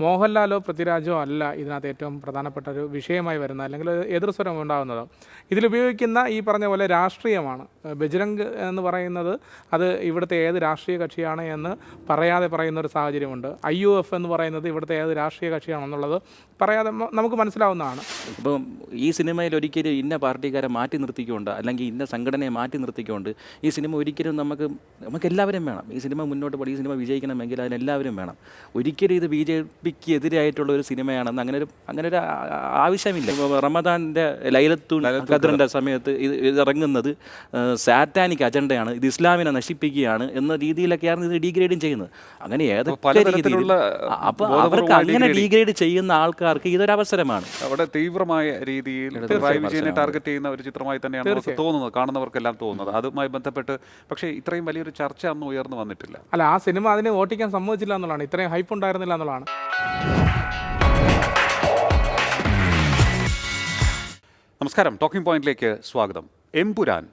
മോഹൻലാലോ പൃഥ്വിരാജോ അല്ല ഇതിനകത്ത് ഏറ്റവും പ്രധാനപ്പെട്ട ഒരു വിഷയമായി വരുന്നത് അല്ലെങ്കിൽ എതിർസ്വരം ഉണ്ടാകുന്നത്. ഇതിലുപയോഗിക്കുന്ന ഈ പറഞ്ഞ പോലെ രാഷ്ട്രീയമാണ്. ബജ്രംഗ് എന്ന് പറയുന്നത് അത് ഇവിടുത്തെ ഏത് രാഷ്ട്രീയ കക്ഷിയാണ് എന്ന് പറയാതെ പറയുന്ന ഒരു സാഹചര്യമുണ്ട്. ഐ യു എഫ് എന്ന് പറയുന്നത് ഇവിടുത്തെ ഏത് രാഷ്ട്രീയ കക്ഷിയാണെന്നുള്ളത് പറയാതെ നമുക്ക് മനസ്സിലാവുന്നതാണ്. ഇപ്പം ഈ സിനിമയിൽ ഒരിക്കലും ഇന്ന പാർട്ടിക്കാരെ മാറ്റി നിർത്തിക്കൊണ്ട് അല്ലെങ്കിൽ ഇന്ന സംഘടനയെ മാറ്റി നിർത്തിക്കൊണ്ട് ഈ സിനിമ ഒരിക്കലും നമുക്ക് നമുക്ക് എല്ലാവരും വേണം. ഈ സിനിമ മുന്നോട്ട് പോയി ഈ സിനിമ വിജയിക്കണമെങ്കിൽ അതിനെല്ലാവരും വേണം. ഒരിക്കലും ഇത് ബി ജെ പിക്ക് എതിരായിട്ടുള്ള ഒരു സിനിമയാണെന്ന് അങ്ങനെ ഒരു അങ്ങനെ ഒരു ആവശ്യമില്ല. റമദാന്റെ ലൈലത്തു ഖദറിന്റെ സമയത്ത് ഇത് ഇത് ഇറങ്ങുന്നത് സാറ്റാനിക് അജണ്ടയാണ് ഇത് ഇസ്ലാമിനെ നശിപ്പിക്കുകയാണ് എന്ന രീതിയിലൊക്കെയാണ് ഇത് ഡീഗ്രേഡും ചെയ്യുന്നത്. അങ്ങനെ ഏതൊക്കെ രീതിയിലുള്ള രീതിയിൽ അപ്പോൾ അവർക്ക് അങ്ങനെ. ഡീഗ്രേഡ് ചെയ്യുന്ന ആൾക്കാർക്ക് ഇതൊരു അവസരമാണ്. അവിടെ തീവ്രമായ രീതിയിൽ പിണറായി വിജയനെ ടാർഗറ്റ് ചെയ്യുന്ന ഒരു ചിത്രമായി തന്നെയാണ് നമുക്ക് തോന്നുന്നത് കാണുന്നവർക്കെല്ലാം തോന്നുന്നത്. അതുമായി ബന്ധപ്പെട്ട് പക്ഷേ ഇത്രയും വലിയൊരു ചർച്ച അന്ന് ഉയർന്നു വന്നിട്ടില്ല. അല്ല ആ സിനിമ അതിനെ ഓട്ടിക്കാൻ സമ്മതിച്ചില്ല എന്നുള്ളതാണ്. ഇത്രയും ഹൈപ്പ് ഉണ്ടായിരുന്നില്ല എന്നുള്ളതാണ്. നമസ്കാരം. ടോക്കിംഗ് പോയിന്റിലേക്ക് സ്വാഗതം. എംപുരാൻ.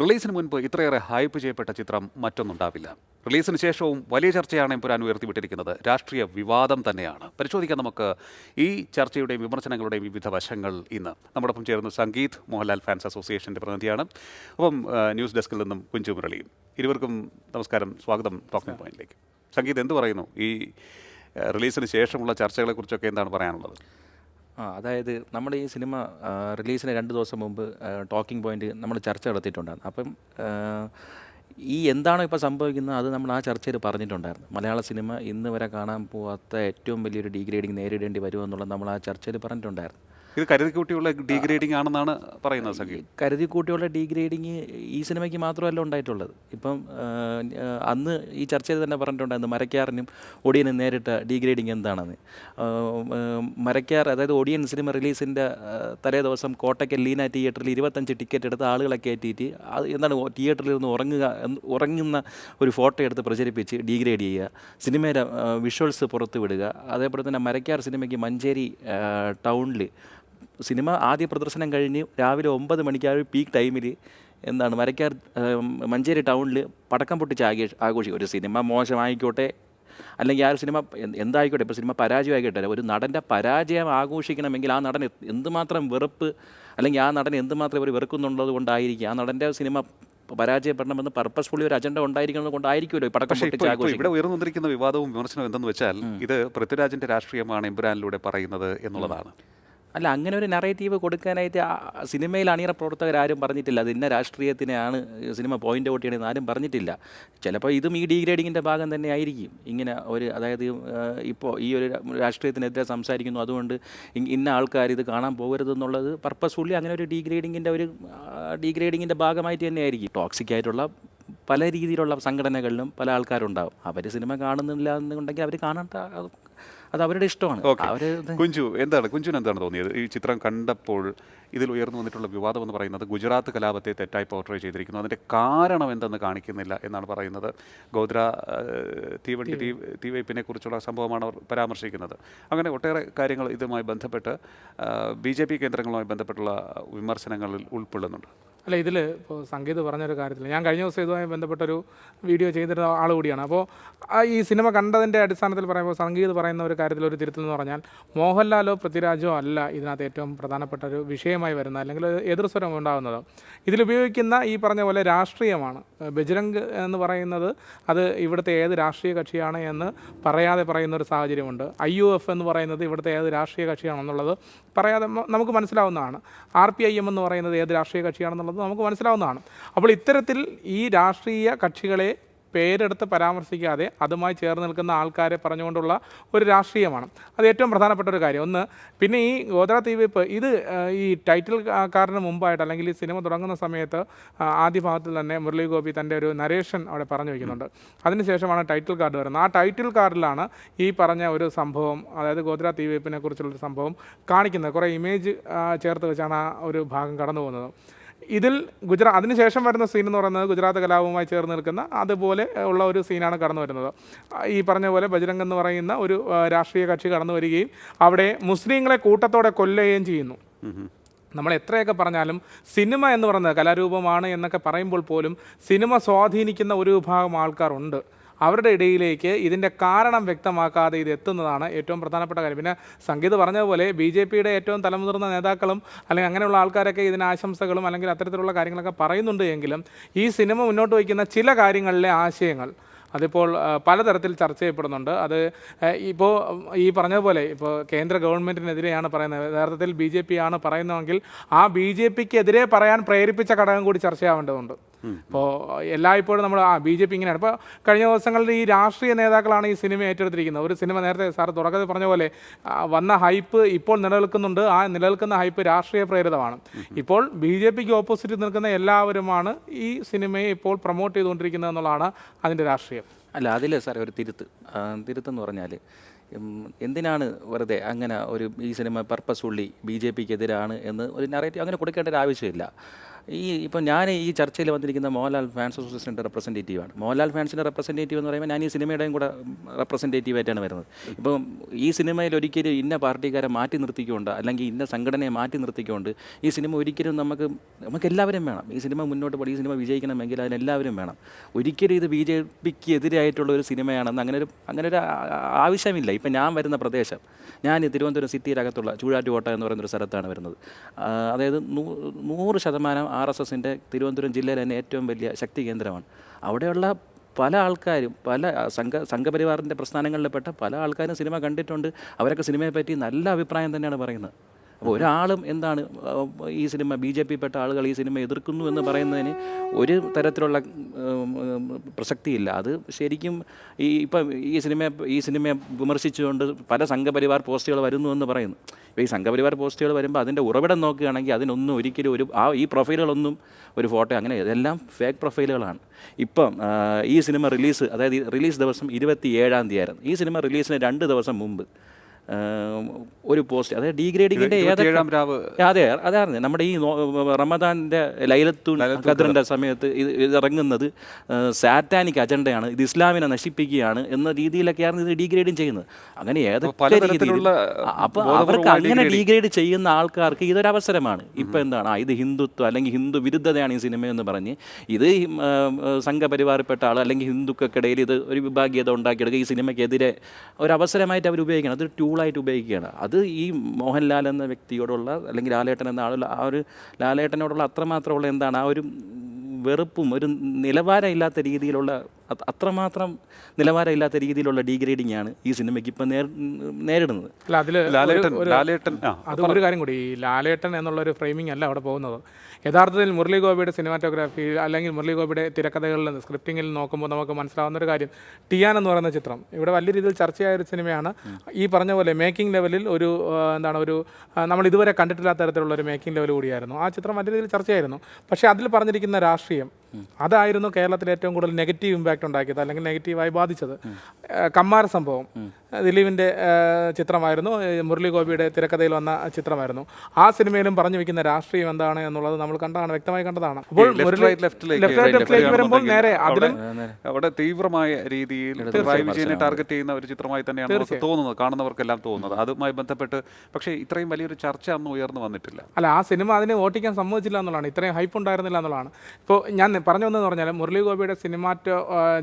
റിലീസിന് മുൻപ് ഇത്രയേറെ ഹൈപ്പ് ചെയ്യപ്പെട്ട ചിത്രം മറ്റൊന്നുണ്ടാവില്ല. റിലീസിന് ശേഷവും വലിയ ചർച്ചയാണ് എംപുരാൻ ഉയർത്തിവിട്ടിരിക്കുന്നത്. രാഷ്ട്രീയ വിവാദം തന്നെയാണ്. പരിശോധിക്കാൻ നമുക്ക് ഈ ചർച്ചയുടെയും വിമർശനങ്ങളുടെയും വിവിധ വശങ്ങൾ ഇന്ന്. നമ്മോടൊപ്പം ചേർന്ന് സംഗീത് മോഹൻലാൽ ഫാൻസ് അസോസിയേഷന്റെ പ്രതിനിധിയാണ്. അപ്പം ന്യൂസ് ഡെസ്കിൽ നിന്നും കുഞ്ചു മുരളിയും. ഇരുവർക്കും നമസ്കാരം. സ്വാഗതം ടോക്കിംഗ് പോയിന്റിലേക്ക്. സംഗീത് എന്ത് പറയുന്നു? ഈ റിലീസിന് ശേഷമുള്ള ചർച്ചകളെക്കുറിച്ചൊക്കെ എന്താണ് പറയാനുള്ളത്? ആ അതായത് നമ്മുടെ ഈ സിനിമ റിലീസിന് രണ്ട് ദിവസം മുമ്പ് ടോക്കിംഗ് പോയിന്റ് നമ്മൾ ചർച്ച നടത്തിയിട്ടുണ്ടായിരുന്നു. അപ്പം ഈ എന്താണോ ഇപ്പോൾ സംഭവിക്കുന്നത്? അത് നമ്മൾ ആ ചർച്ചയിൽ പറഞ്ഞിട്ടുണ്ടായിരുന്നു. മലയാള സിനിമ ഇന്ന് വരെ കാണാൻ പോവാത്ത ഏറ്റവും വലിയൊരു ഡീഗ്രേഡിങ് നേരിടേണ്ടി വരുമെന്നുള്ളത് നമ്മൾ ആ ചർച്ചയിൽ പറഞ്ഞിട്ടുണ്ടായിരുന്നു. ഇത് കരുതിക്കൂട്ടിയുള്ള ഡീഗ്രേഡിംഗ് ആണെന്നാണ് പറയുന്നത് സഖി. കരുതി കൂട്ടിയുള്ള ഡീഗ്രേഡിങ് ഈ സിനിമയ്ക്ക് മാത്രമല്ല ഉണ്ടായിട്ടുള്ളത്. ഇപ്പം അന്ന് ഈ ചർച്ചയിൽ തന്നെ പറഞ്ഞിട്ടുണ്ടായിരുന്നു മരക്കാറിനും ഒടിയനും നേരിട്ട ഡീഗ്രേഡിങ് എന്താണെന്ന്. മരക്കാർ അതായത് ഒടിയൻ സിനിമ റിലീസിന്റെ തലേ ദിവസം കോട്ടയ്ക്കൽ ലീന തിയേറ്ററിൽ ഇരുപത്തഞ്ച് ടിക്കറ്റ് എടുത്ത് ആളുകളെ കയറ്റിയിട്ട് അത് എന്താണ് തിയേറ്ററിൽ നിന്ന് ഉറങ്ങുക ഉറങ്ങുന്ന ഒരു ഫോട്ടോ എടുത്ത് പ്രചരിപ്പിച്ച് ഡീഗ്രേഡ് ചെയ്യുക സിനിമയുടെ വിഷ്വൽസ് പുറത്തുവിടുക. അതേപോലെ തന്നെ മരക്കാർ സിനിമയ്ക്ക് മഞ്ചേരി ടൗണിൽ സിനിമ ആദ്യ പ്രദർശനം കഴിഞ്ഞ് രാവിലെ ഒമ്പത് മണിക്ക് ആ ഒരു പീക്ക് ടൈമിൽ എന്താണ് മരക്കാർ മഞ്ചേരി ടൗണിൽ പടക്കം പൊട്ടിച്ച് ആഘോഷ ആഘോഷിക്കും. ഒരു സിനിമ മോശമായിക്കോട്ടെ അല്ലെങ്കിൽ ആ ഒരു സിനിമ എന്ത് എന്തായിക്കോട്ടെ ഇപ്പോൾ സിനിമ പരാജയമായിക്കോട്ടെ ഒരു നടന്റെ പരാജയം ആഘോഷിക്കണമെങ്കിൽ ആ നടൻ എന്തുമാത്രം വെറുപ്പ് അല്ലെങ്കിൽ ആ നടൻ എന്തുമാത്രം ഇവർ വെറുക്കുന്നുള്ളത് കൊണ്ടായിരിക്കും ആ നടന്റെ സിനിമ പരാജയപ്പെടണമെന്ന് പർപ്പസ്ഫുള്ളി ഒരു അജണ്ട ഉണ്ടായിരിക്കുന്നത് കൊണ്ടായിരിക്കുമല്ലോ പടക്കം ഇവിടെ ഉയർന്നുവന്നിരിക്കുന്ന വിവാദവും വിമർശനവും എന്തെന്ന് വെച്ചാൽ ഇത് പൃഥ്വിരാജിന്റെ രാഷ്ട്രീയമാണ് എമ്പുരാനിലൂടെ പറയുന്നത് എന്നുള്ളതാണ്. അല്ല അങ്ങനെ ഒരു നറേറ്റീവ് കൊടുക്കാനായിട്ട് സിനിമയിൽ അണിയറ പ്രവർത്തകരാരും പറഞ്ഞിട്ടില്ല. അത് ഇന്ന രാഷ്ട്രീയത്തിനെയാണ് സിനിമ പോയിന്റ് ഔട്ട് ചെയ്യണമെന്ന് ആരും പറഞ്ഞിട്ടില്ല. ചിലപ്പോൾ ഇതും ഈ ഡീഗ്രേഡിങ്ങിന്റെ ഭാഗം തന്നെ ആയിരിക്കും. ഇങ്ങനെ ഒരു അതായത് ഇപ്പോൾ ഈ ഒരു രാഷ്ട്രീയത്തിനെതിരെ സംസാരിക്കുന്നു. അതുകൊണ്ട് ഇന്ന ആൾക്കാർ ഇത് കാണാൻ പോകരുതെന്നുള്ളത് പർപ്പസ്ഫുള്ളി അങ്ങനെ ഒരു ഡീഗ്രേഡിങ്ങിന്റെ ഒരു ഡീഗ്രേഡിങ്ങിന്റെ ഭാഗമായിട്ട് തന്നെ ആയിരിക്കും. ടോക്സിക് ആയിട്ടുള്ള പല രീതിയിലുള്ള സംഘടനകളിലും പല ആൾക്കാരുണ്ടാവും. അവർ സിനിമ കാണുന്നില്ല എന്നുണ്ടെങ്കിൽ അവർ കാണാത്ത അത് അവരുടെ ഇഷ്ടമാണ്. അവർ അവർ കുഞ്ചു എന്താണ് കുഞ്ചുവിന് എന്താണ് തോന്നിയത്? ഈ ചിത്രം കണ്ടപ്പോൾ ഇതിൽ ഉയർന്നു വന്നിട്ടുള്ള വിവാദം എന്ന് പറയുന്നത് ഗുജറാത്ത് കലാപത്തെ തെറ്റായി പോർട്രേ ചെയ്തിരിക്കുന്നു. അതിന്റെ കാരണം എന്തെന്ന് കാണിക്കുന്നില്ല എന്നാണ് പറയുന്നത്. ഗോദ്ര തീവണ്ടി തീ തീവയ്പ്പിനെ കുറിച്ചുള്ള സംഭവമാണ് അവർ പരാമർശിക്കുന്നത്. അങ്ങനെ ഒട്ടേറെ കാര്യങ്ങൾ ഇതുമായി ബന്ധപ്പെട്ട് ബി ജെ പി കേന്ദ്രങ്ങളുമായി ബന്ധപ്പെട്ടുള്ള വിമർശനങ്ങളിൽ ഉൾക്കൊള്ളുന്നുണ്ട്. അല്ല ഇതിൽ ഇപ്പോൾ സംഗീത് പറഞ്ഞൊരു കാര്യത്തിൽ ഞാൻ കഴിഞ്ഞ ദിവസം ഇതുമായി ബന്ധപ്പെട്ടൊരു വീഡിയോ ചെയ്തിരുന്ന ആൾ കൂടിയാണ്. അപ്പോൾ ഈ സിനിമ കണ്ടതിന്റെ അടിസ്ഥാനത്തിൽ പറയുമ്പോൾ സംഗീത് പറയുന്ന ഒരു കാര്യത്തിൽ ഒരു തിരുത്തൽ എന്ന് പറഞ്ഞാൽ മോഹൻലാലോ പൃഥ്വിരാജോ അല്ല ഇതിനകത്ത് ഏറ്റവും പ്രധാനപ്പെട്ട ഒരു വിഷയമായി വരുന്നത് അല്ലെങ്കിൽ എതിർസ്വരം ഉണ്ടാകുന്നത് ഇതിലുപയോഗിക്കുന്ന ഈ പറഞ്ഞ പോലെ രാഷ്ട്രീയമാണ്. ബജ്രംഗ് എന്ന് പറയുന്നത് അത് ഇവിടുത്തെ ഏത് രാഷ്ട്രീയ കക്ഷിയാണ് എന്ന് പറയാതെ പറയുന്ന ഒരു സാഹചര്യമുണ്ട്. ഐ യു എഫ് എന്ന് പറയുന്നത് ഇവിടുത്തെ ഏത് രാഷ്ട്രീയ കക്ഷിയാണെന്നുള്ളത് പറയാതെ നമുക്ക് മനസ്സിലാവുന്നതാണ്. ആർ പി ഐ എം എന്ന് പറയുന്നത് ഏത് രാഷ്ട്രീയ കക്ഷിയാണെന്നുള്ളത് നമുക്ക് മനസ്സിലാവുന്നതാണ്. അപ്പോൾ ഇത്തരത്തിൽ ഈ രാഷ്ട്രീയ കക്ഷികളെ പേരെടുത്ത് പരാമർശിക്കാതെ അതുമായി ചേർന്ന് നിൽക്കുന്ന ആൾക്കാരെ പറഞ്ഞുകൊണ്ടുള്ള ഒരു രാഷ്ട്രീയമാണ്. അത് ഏറ്റവും പ്രധാനപ്പെട്ട ഒരു കാര്യം. ഒന്ന് പിന്നെ ഈ ഗോദ്ര തീവെപ്പ് ഇത് ഈ ടൈറ്റിൽ കാരന് മുമ്പായിട്ട് അല്ലെങ്കിൽ ഈ സിനിമ തുടങ്ങുന്ന സമയത്ത് ആദ്യ ഭാഗത്തിൽ തന്നെ മുരളി ഗോപി തന്റെ ഒരു നരേഷൻ അവിടെ പറഞ്ഞു വയ്ക്കുന്നുണ്ട്. അതിനുശേഷമാണ് ടൈറ്റിൽ കാർഡ് വരുന്നത്. ആ ടൈറ്റിൽ കാർഡിലാണ് ഈ പറഞ്ഞ ഒരു സംഭവം അതായത് ഗോദ്ര തീവെപ്പിനെ കുറിച്ചുള്ളൊരു സംഭവം കാണിക്കുന്നത്. കുറേ ഇമേജ് ചേർത്ത് വെച്ചാണ് ആ ഒരു ഭാഗം കടന്നു പോകുന്നത് ഇതിൽ ഗുജറാ അതിനുശേഷം വരുന്ന സീൻ എന്ന് പറയുന്നത് ഗുജറാത്ത് കലാപവുമായി ചേർന്ന് നിൽക്കുന്ന അതുപോലെ ഉള്ള ഒരു സീനാണ് കടന്നു വരുന്നത്. ഈ പറഞ്ഞ പോലെ ബജരംഗ് എന്ന് പറയുന്ന ഒരു രാഷ്ട്രീയ കക്ഷി കടന്നു വരികയും അവിടെ മുസ്ലിങ്ങളെ കൂട്ടത്തോടെ കൊല്ലുകയും ചെയ്യുന്നു. നമ്മൾ എത്രയൊക്കെ പറഞ്ഞാലും സിനിമ എന്ന് പറയുന്നത് കലാരൂപമാണ് എന്നൊക്കെ പറയുമ്പോൾ പോലും സിനിമ സ്വാധീനിക്കുന്ന ഒരു വിഭാഗം ആൾക്കാരുണ്ട്. അവരുടെ ഇടയിലേക്ക് ഇതിന്റെ കാരണം വ്യക്തമാക്കാതെ ഇത് എത്തുന്നതാണ് ഏറ്റവും പ്രധാനപ്പെട്ട കാര്യം. പിന്നെ സംഗീത് പറഞ്ഞതുപോലെ ബി ജെ പിയുടെ ഏറ്റവും തലമുതിർന്ന നേതാക്കളും അല്ലെങ്കിൽ അങ്ങനെയുള്ള ആൾക്കാരൊക്കെ ഇതിന് ആശംസകളും അല്ലെങ്കിൽ അത്തരത്തിലുള്ള കാര്യങ്ങളൊക്കെ പറയുന്നുണ്ട് എങ്കിലും ഈ സിനിമ മുന്നോട്ട് വയ്ക്കുന്ന ചില കാര്യങ്ങളിലെ ആശയങ്ങൾ അതിപ്പോൾ പലതരത്തിൽ ചർച്ച ചെയ്യപ്പെടുന്നുണ്ട്. അത് ഇപ്പോൾ ഈ പറഞ്ഞതുപോലെ ഇപ്പോൾ കേന്ദ്ര ഗവൺമെന്റിനെതിരെയാണ് പറയുന്നത്. യഥാർത്ഥത്തിൽ ബി ജെ പി ആണ് പറയുന്നതെങ്കിൽ ആ ബി ജെ പിക്കെതിരെ പറയാൻ പ്രേരിപ്പിച്ച ഘടകം കൂടി ചർച്ചയാവേണ്ടതുണ്ട് ഇപ്പോൾ എല്ലായ്പ്പോഴും നമ്മൾ ആ ബി ജെ പി ഇങ്ങനെയാണ്. ഇപ്പോൾ കഴിഞ്ഞ ദിവസങ്ങളിൽ ഈ രാഷ്ട്രീയ നേതാക്കളാണ് ഈ സിനിമ ഏറ്റെടുത്തിരിക്കുന്നത്. ഒരു സിനിമ നേരത്തെ സാർ തുടക്കത്തിൽ പറഞ്ഞ പോലെ വന്ന ഹൈപ്പ് ഇപ്പോൾ നിലനിൽക്കുന്നുണ്ട്. ആ നിലനിൽക്കുന്ന ഹൈപ്പ് രാഷ്ട്രീയ പ്രേരിതമാണ്. ഇപ്പോൾ ബി ജെ പിക്ക് ഓപ്പോസിറ്റ് നിൽക്കുന്ന എല്ലാവരുമാണ് ഈ സിനിമയെ ഇപ്പോൾ പ്രൊമോട്ട് ചെയ്തുകൊണ്ടിരിക്കുന്നത് എന്നുള്ളതാണ് അതിന്റെ രാഷ്ട്രീയം. അല്ല അതിൽ സാറേ ഒരു തിരുത്ത്. തിരുത്ത് തിരുത്തെന്ന് പറഞ്ഞാൽ എന്തിനാണ് വെറുതെ അങ്ങനെ ഒരു ഈ സിനിമ പർപ്പസ് ഉള്ളി ബി ജെ പിക്ക് എതിരാണ് എന്ന് ഒരു നറേറ്റീവ് അങ്ങനെ കൊടുക്കേണ്ട ഒരു ആവശ്യമില്ല. ഈ ഇപ്പോൾ ഞാൻ ഈ ചർച്ചയിൽ വന്നിരിക്കുന്ന മോഹൻലാൽ ഫാൻസ് അസോസിയേഷന്റെ റെപ്രസെന്റേറ്റീവാണ്. മോഹൻലാൽ ഫാൻസിന്റെ റെപ്രസെന്റേറ്റീവ് എന്ന് പറയുമ്പോൾ ഞാൻ ഈ സിനിമയുടെയും കൂടെ റെപ്രസെന്റേറ്റീവ് ആയിട്ടാണ് വരുന്നത്. ഇപ്പം ഈ സിനിമയിൽ ഒരിക്കലും ഇന്ന പാർട്ടിക്കാരെ മാറ്റി നിർത്തിക്കൊണ്ട് അല്ലെങ്കിൽ ഇന്ന സംഘടനയെ മാറ്റി നിർത്തിക്കൊണ്ട് ഈ സിനിമ ഒരിക്കലും നമുക്ക് നമുക്ക് എല്ലാവരും വേണം. ഈ സിനിമ മുന്നോട്ട് പോയി ഈ സിനിമ വിജയിക്കണമെങ്കിൽ അതിനെല്ലാവരും വേണം. ഒരിക്കലും ഇത് ബി ജെ പിക്ക് എതിരായിട്ടുള്ള ഒരു സിനിമയാണെന്ന് അങ്ങനെ ഒരു അങ്ങനെ ഒരു ആവശ്യമില്ല. ഇപ്പം ഞാൻ വരുന്ന പ്രദേശം ഞാൻ തിരുവനന്തപുരം സിറ്റിയിലകത്തുള്ള ചൂഴാറ്റുകോട്ട എന്ന് പറയുന്ന ഒരു സ്ഥലത്താണ് വരുന്നത്. അതായത് നൂ- നൂറ് ശതമാനം ആർ എസ് എസിന്റെ തിരുവനന്തപുരം ജില്ലയിലെ തന്നെ ഏറ്റവും വലിയ ശക്തി കേന്ദ്രമാണ്. അവിടെയുള്ള പല ആൾക്കാരും പല സംഘ സംഘപരിവാറിന്റെ പ്രസ്ഥാനങ്ങളിൽപ്പെട്ട പല ആൾക്കാരും സിനിമ കണ്ടിട്ടുണ്ട്. അവരൊക്കെ സിനിമയെ പറ്റി നല്ല അഭിപ്രായം തന്നെയാണ് പറയുന്നത്. അപ്പോൾ ഒരാളും എന്താണ് ഈ സിനിമ ബി ജെ പി പെട്ട ആളുകൾ ഈ സിനിമ എതിർക്കുന്നു എന്ന് പറയുന്നതിന് ഒരു തരത്തിലുള്ള പ്രസക്തിയില്ല. അത് ശരിക്കും ഈ ഇപ്പം ഈ സിനിമ ഈ സിനിമയെ വിമർശിച്ചുകൊണ്ട് പല സംഘപരിവാർ പോസ്റ്റുകൾ വരുന്നു എന്ന് പറയുന്നു. ഈ സംഘപരിവാർ പോസ്റ്റുകൾ വരുമ്പോൾ അതിന്റെ ഉറവിടം നോക്കുകയാണെങ്കിൽ അതിനൊന്നും ഒരിക്കലും ഒരു ആ ഈ പ്രൊഫൈലുകളൊന്നും ഒരു ഫോട്ടോ അങ്ങനെ ഇതെല്ലാം ഫേക്ക് പ്രൊഫൈലുകളാണ്. ഇപ്പം ഈ സിനിമ റിലീസ് അതായത് റിലീസ് ദിവസം ഇരുപത്തി ഏഴാം തീയതി ആയിരുന്നു. ഈ സിനിമ റിലീസിന് രണ്ട് ദിവസം മുമ്പ്. ഒരു പോസ്റ്റ് അതായത് ഡീഗ്രേഡിങ്ങിന്റെ അതെ അതായിരുന്നു നമ്മുടെ ഈ റമദാന്റെ ലൈലത്തു ഖദറിന്റെ സമയത്ത് ഇത് ഇറങ്ങുന്നത് സാറ്റാനിക് അജണ്ടയാണ്. ഇത് ഇസ്ലാമിനെ നശിപ്പിക്കുകയാണ് എന്ന രീതിയിലൊക്കെയാണ് ഇത് ഡീഗ്രേഡിങ് ചെയ്യുന്നത്. അങ്ങനെ ഏതൊക്കെ രീതിയിലുള്ള രീതിയിൽ അപ്പോൾ അവർക്ക് അങ്ങനെ. ഡീഗ്രേഡ് ചെയ്യുന്ന ആൾക്കാർക്ക് ഇതൊരു അവസരമാണ് ഇപ്പം എന്താണ്? ആ ഇത് ഹിന്ദുത്വം അല്ലെങ്കിൽ ഹിന്ദു വിരുദ്ധതയാണ് ഈ സിനിമ എന്ന് പറഞ്ഞ് ഇത് സംഘപരിവാറിൽപ്പെട്ട ആൾ അല്ലെങ്കിൽ ഹിന്ദുക്കൾക്കിടയിൽ ഇത് ഒരു വിഭാഗീയത ഉണ്ടാക്കിയെടുക്കുക ഈ സിനിമയ്ക്കെതിരെ ഒരു അവസരമായിട്ട് അവർ ഉപയോഗിക്കണം. അതൊരു ടൂളായിട്ട് ഉപയോഗിക്കുകയാണ്. അത് ഈ മോഹൻലാൽ എന്ന വ്യക്തിയോടുള്ള അല്ലെങ്കിൽ ലാലേട്ടൻ എന്ന ആളുള്ള ആ ഒരു ലാലേട്ടനോടുള്ള അത്രമാത്രമുള്ള എന്താണ് ആ ഒരു വെറുപ്പും ഒരു നിലവാരമില്ലാത്ത രീതിയിലുള്ള അത്രമാത്രം നിലവാരമില്ലാത്ത രീതിയിലുള്ള ഡീഗ്രേഡിംഗ് ആണ് ഈ സിനിമയ്ക്ക് ഇപ്പം നേരിടുന്നത്. അല്ല അതിൽ ലാലേട്ടൻ ലാലേട്ടൻ ആ അത് ഒരു കാര്യം കൂടി ഈ ലാലേട്ടൻ എന്നുള്ള ഒരു ഫ്രെയിമിംഗ് അല്ല അവിടെ പോകുന്നത്. യഥാർത്ഥത്തിൽ മുരളി ഗോപിയുടെ സിനിമാറ്റോഗ്രാഫി അല്ലെങ്കിൽ മുരളി ഗോപിയുടെ തിരക്കഥകളിൽ സ്ക്രിപ്റ്റിങ്ങിൽ നോക്കുമ്പോൾ നമുക്ക് മനസ്സിലാവുന്ന ഒരു കാര്യം ടിയാൻ എന്ന് പറയുന്ന ചിത്രം. ഇവിടെ വലിയ രീതിയിൽ ചർച്ചയായ ഒരു സിനിമയാണ് ഈ പറഞ്ഞ പോലെ മേക്കിംഗ് ലെവലിൽ ഒരു എന്താണ് ഒരു നമ്മൾ ഇതുവരെ കണ്ടിട്ടില്ലാത്ത തരത്തിലുള്ള ഒരു മേക്കിംഗ് ലെവൽ കൂടിയായിരുന്നു. ആ ചിത്രം വലിയ രീതിയിൽ ചർച്ചയായിരുന്നു. പക്ഷേ അതിൽ പറഞ്ഞിരിക്കുന്ന രാഷ്ട്രീയം അതായിരുന്നു കേരളത്തിൽ ഏറ്റവും കൂടുതൽ നെഗറ്റീവ് ഇമ്പാക്റ്റ് ഉണ്ടാക്കിയത് അല്ലെങ്കിൽ നെഗറ്റീവായി ബാധിച്ചത്. കമ്മാര സംഭവം. ദിലീപിന്റെ ചിത്രമായിരുന്നു. മുരളി ഗോപിയുടെ തിരക്കഥയിൽ വന്ന ചിത്രമായിരുന്നു. ആ സിനിമയിലും പറഞ്ഞു വെക്കുന്ന രാഷ്ട്രീയം എന്താണ് എന്നുള്ളത് നമ്മൾ കണ്ടതാണ് വ്യക്തമായി കണ്ടതാണ്. അപ്പോൾ ലെഫ്റ്റ് ലെഫ്റ്റിലേക്ക് വരുമ്പോൾ നേരെ അവിടെ അതിലും അവിടെ തീവ്രമായ രീതിയിൽ പിണറായി വിജയനെ ടാർഗറ്റ് ചെയ്യുന്ന ഒരു ചിത്രമായി തന്നെയാണ് തോന്നുന്നത് കാണുന്നവർക്കെല്ലാം തോന്നുന്നത്. അതുമായി ബന്ധപ്പെട്ട് പക്ഷേ ഇത്രയും വലിയൊരു ചർച്ച അന്ന് ഉയർന്നു വന്നിട്ടില്ല. അല്ല ആ സിനിമ അതിനെ വോട്ടിക്കാൻ സമ്മതിച്ചില്ല എന്നുള്ളതാണ്. ഇത്രയും ഹൈപ്പ് ഉണ്ടായിരുന്നില്ല എന്നുള്ളതാണ്. ഇപ്പോൾ ഞാൻ പറഞ്ഞു വന്നതെന്ന് പറഞ്ഞാൽ മുരളി ഗോപിയുടെ സിനിമാറ്റോ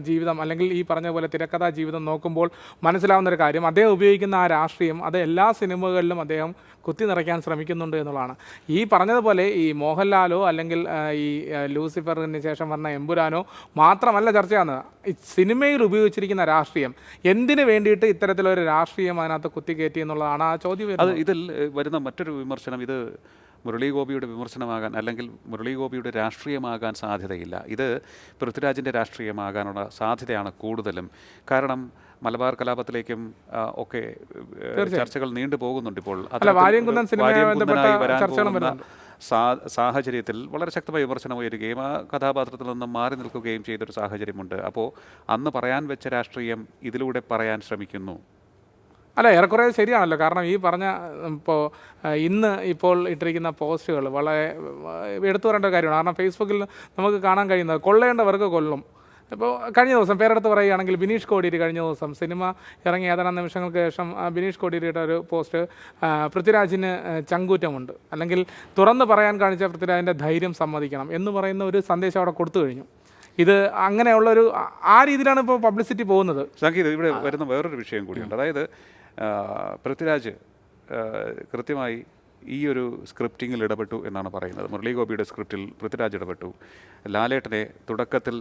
ജീവിതം അല്ലെങ്കിൽ ഈ പറഞ്ഞ പോലെ തിരക്കഥാ ജീവിതം നോക്കുമ്പോൾ മനസ്സിലാവുന്ന ഒരു കാര്യം അദ്ദേഹം ഉപയോഗിക്കുന്ന ആ രാഷ്ട്രീയം അത് എല്ലാ സിനിമകളിലും അദ്ദേഹം കുത്തി നിറയ്ക്കാൻ ശ്രമിക്കുന്നുണ്ട് എന്നുള്ളതാണ്. ഈ പറഞ്ഞതുപോലെ ഈ മോഹൻലാലോ അല്ലെങ്കിൽ ഈ ലൂസിഫറിന് ശേഷം വന്ന എമ്പുരാനോ മാത്രമല്ല ചർച്ചയാണ് ഈ സിനിമയിൽ ഉപയോഗിച്ചിരിക്കുന്ന രാഷ്ട്രീയം എന്തിനു വേണ്ടിയിട്ട് ഇത്തരത്തിലൊരു രാഷ്ട്രീയം അതിനകത്ത് കുത്തിക്കയറ്റി എന്നുള്ളതാണ് ആ ചോദ്യം അത് ഇതിൽ വരുന്ന മറ്റൊരു വിമർശനം ഇത് മുരളി ഗോപിയുടെ വിമർശനമാകാൻ അല്ലെങ്കിൽ മുരളി ഗോപിയുടെ രാഷ്ട്രീയമാകാൻ സാധ്യതയില്ല. ഇത് പൃഥ്വിരാജിന്റെ രാഷ്ട്രീയമാകാനുള്ള സാധ്യതയാണ് കൂടുതലും. കാരണം മലബാർ കലാപത്തിലേക്കും ഒക്കെ ചർച്ചകൾ നീണ്ടു പോകുന്നുണ്ട് ഇപ്പോൾ. സാഹചര്യത്തിൽ വളരെ ശക്തമായ വിമർശനം ഉയരുകയും ആ കഥാപാത്രത്തിൽ നിന്ന് മാറി നിൽക്കുകയും ചെയ്തൊരു സാഹചര്യമുണ്ട്. അപ്പോൾ അന്ന് പറയാൻ വെച്ച രാഷ്ട്രീയം ഇതിലൂടെ പറയാൻ ശ്രമിക്കുന്നു. അല്ല ഏറെക്കുറെ ശരിയാണല്ലോ. കാരണം ഈ പറഞ്ഞ ഇപ്പോൾ ഇന്ന് ഇപ്പോൾ ഇട്ടിരിക്കുന്ന പോസ്റ്റുകൾ വളരെ എടുത്തു പറയേണ്ട കാര്യമാണ്. കാരണം ഫേസ്ബുക്കിൽ നമുക്ക് കാണാൻ കഴിയുന്നത് കൊള്ളേണ്ടവർക്ക് കൊല്ലും. ഇപ്പോൾ കഴിഞ്ഞ ദിവസം പേരെടുത്ത് പറയുകയാണെങ്കിൽ ബിനീഷ് കോടിയേരി കഴിഞ്ഞ ദിവസം സിനിമ ഇറങ്ങി ഏതാനും നിമിഷങ്ങൾക്ക് ശേഷം ബിനീഷ് കോടിയേരിയുടെ ഒരു പോസ്റ്റ് പൃഥ്വിരാജിന് ചങ്കൂറ്റമുണ്ട്. അല്ലെങ്കിൽ തുറന്ന് പറയാൻ കാണിച്ച പൃഥ്വിരാജിന്റെ ധൈര്യം സമ്മതിക്കണം എന്ന് പറയുന്ന ഒരു സന്ദേശം അവിടെ കൊടുത്തു കഴിഞ്ഞു. ഇത് അങ്ങനെയുള്ളൊരു ഒരു ആ രീതിയിലാണ് ഇപ്പോൾ പബ്ലിസിറ്റി പോകുന്നത്. സംഗീത് ഇവിടെ വരുന്ന വേറൊരു വിഷയം കൂടിയുണ്ട്. അതായത് പൃഥ്വിരാജ് കൃത്യമായി ഈ ഒരു സ്ക്രിപ്റ്റിങ്ങിൽ ഇടപെട്ടു എന്നാണ് പറയുന്നത്. മുരളി ഗോപിയുടെ സ്ക്രിപ്റ്റിൽ പൃഥ്വിരാജ് ഇടപെട്ടു. ലാലേട്ടനെ തുടക്കത്തിൽ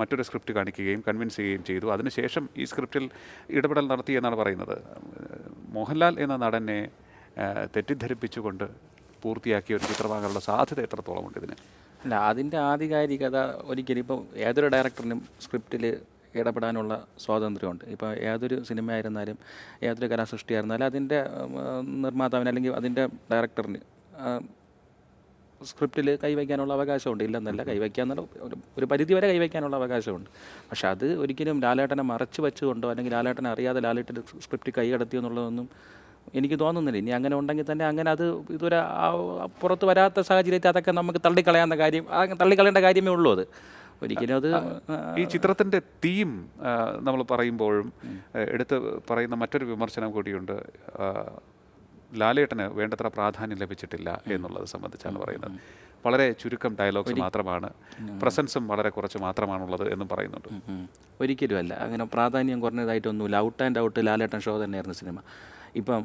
മറ്റൊരു സ്ക്രിപ്റ്റ് കാണിക്കുകയും കൺവിൻസ് ചെയ്യുകയും ചെയ്തു. അതിനുശേഷം ഈ സ്ക്രിപ്റ്റിൽ ഇടപെടൽ നടത്തി എന്നാണ് പറയുന്നത്. മോഹൻലാൽ എന്ന നടനെ തെറ്റിദ്ധരിപ്പിച്ചുകൊണ്ട് പൂർത്തിയാക്കിയ ഒരു ചിത്രമാകാനുള്ള സാധ്യത എത്രത്തോളം ഉണ്ട് ഇതിന്? അല്ല അതിന്റെ ആധികാരികത ഒരിക്കലും ഇപ്പം ഏതൊരു ഡയറക്ടറിനും സ്ക്രിപ്റ്റിൽ ഇടപെടാനുള്ള സ്വാതന്ത്ര്യമുണ്ട്. ഇപ്പോൾ ഏതൊരു സിനിമ ആയിരുന്നാലും ഏതൊരു കലാസൃഷ്ടിയായിരുന്നാലും അതിന്റെ നിർമ്മാതാവിന് അല്ലെങ്കിൽ അതിന്റെ ഡയറക്ടറിന് സ്ക്രിപ്റ്റിൽ കൈവയ്ക്കാനുള്ള അവകാശമുണ്ട്. ഇല്ലെന്നല്ല കൈവയ്ക്കാന്നുള്ള ഒരു ഒരു പരിധി വരെ കൈവയ്ക്കാനുള്ള അവകാശമുണ്ട്. പക്ഷെ അത് ഒരിക്കലും ലാലേട്ടനെ മറച്ചു വെച്ചുകൊണ്ടോ അല്ലെങ്കിൽ ലാലേട്ടനെ അറിയാതെ ലാലേട്ടൻ സ്ക്രിപ്റ്റ് കൈകടത്തി എന്നുള്ളതൊന്നും എനിക്ക് തോന്നുന്നില്ല. ഇനി അങ്ങനെ ഉണ്ടെങ്കിൽ തന്നെ അങ്ങനെ അത് ഇതുവരെ ആ- പുറത്ത് വരാത്ത സാഹചര്യത്തിൽ അതൊക്കെ നമുക്ക് തള്ളിക്കളയാവുന്ന കാര്യം തള്ളിക്കളയേണ്ട കാര്യമേ ഉള്ളൂ അത്. ഒരിക്കലും അത് ഈ ചിത്രത്തിന്റെ തീം നമ്മൾ പറയുമ്പോഴും എടുത്ത് പറയുന്ന മറ്റൊരു വിമർശനം കൂടിയുണ്ട്. ലാലേട്ടന് വേണ്ടത്ര പ്രാധാന്യം ലഭിച്ചിട്ടില്ല എന്നുള്ളത് സംബന്ധിച്ചാണ് പറയുന്നത്. വളരെ ചുരുക്കം ഡയലോഗ്സ് മാത്രമാണ്. പ്രസൻസും വളരെ കുറച്ച് മാത്രമാണുള്ളത് എന്നും പറയുന്നുണ്ട്. ഒരിക്കലും അല്ല അങ്ങനെ പ്രാധാന്യം കുറഞ്ഞതായിട്ടൊന്നുമില്ല. Out and out Lalettan show തന്നെയായിരുന്നു സിനിമ. ഇപ്പം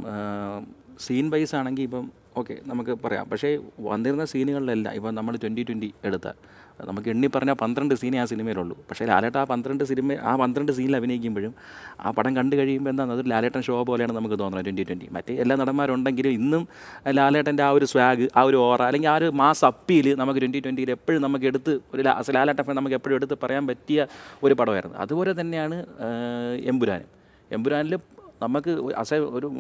സീൻ വൈസ് ആണെങ്കിൽ ഇപ്പം ഓക്കെ നമുക്ക് പറയാം. പക്ഷേ വന്നിരുന്ന സീനുകളിലെല്ലാം ഇപ്പോൾ നമ്മൾ ട്വന്റി ട്വന്റി എടുത്താൽ നമുക്ക് എണ്ണി പറഞ്ഞാൽ പന്ത്രണ്ട് സീനേ ആ സിനിമയിലുള്ളൂ. പക്ഷേ ലാലേട്ട ആ പന്ത്രണ്ട് സിനിമ ആ പന്ത്രണ്ട് സീനിൽ അഭിനയിക്കുമ്പോഴും ആ പടം കണ്ടു കഴിയുമ്പോൾ എന്താണ് അതൊരു ലാലേട്ടൻ ഷോ പോലെയാണ് നമുക്ക് തോന്നുന്നത് ട്വന്റി ട്വന്റി മറ്റേ എല്ലാ നടന്മാരുണ്ടെങ്കിലും ഇന്നും ലാലേട്ടന്റെ ആ ഒരു സ്വാഗ് ആ ഒരു ഓറ അല്ലെങ്കിൽ ആ ഒരു മാസ് അപ്പീൽ നമുക്ക് ട്വന്റി ട്വന്റിയിൽ എപ്പോഴും നമുക്ക് എടുത്ത് ഒരു ലാലേട്ടൻ നമുക്ക് എപ്പോഴും എടുത്ത് പറയാൻ പറ്റിയ ഒരു പടമായിരുന്നു. അതുപോലെ തന്നെയാണ് എമ്പുരാനും. എമ്പുരാനിൽ നമുക്ക് അസ ഒരു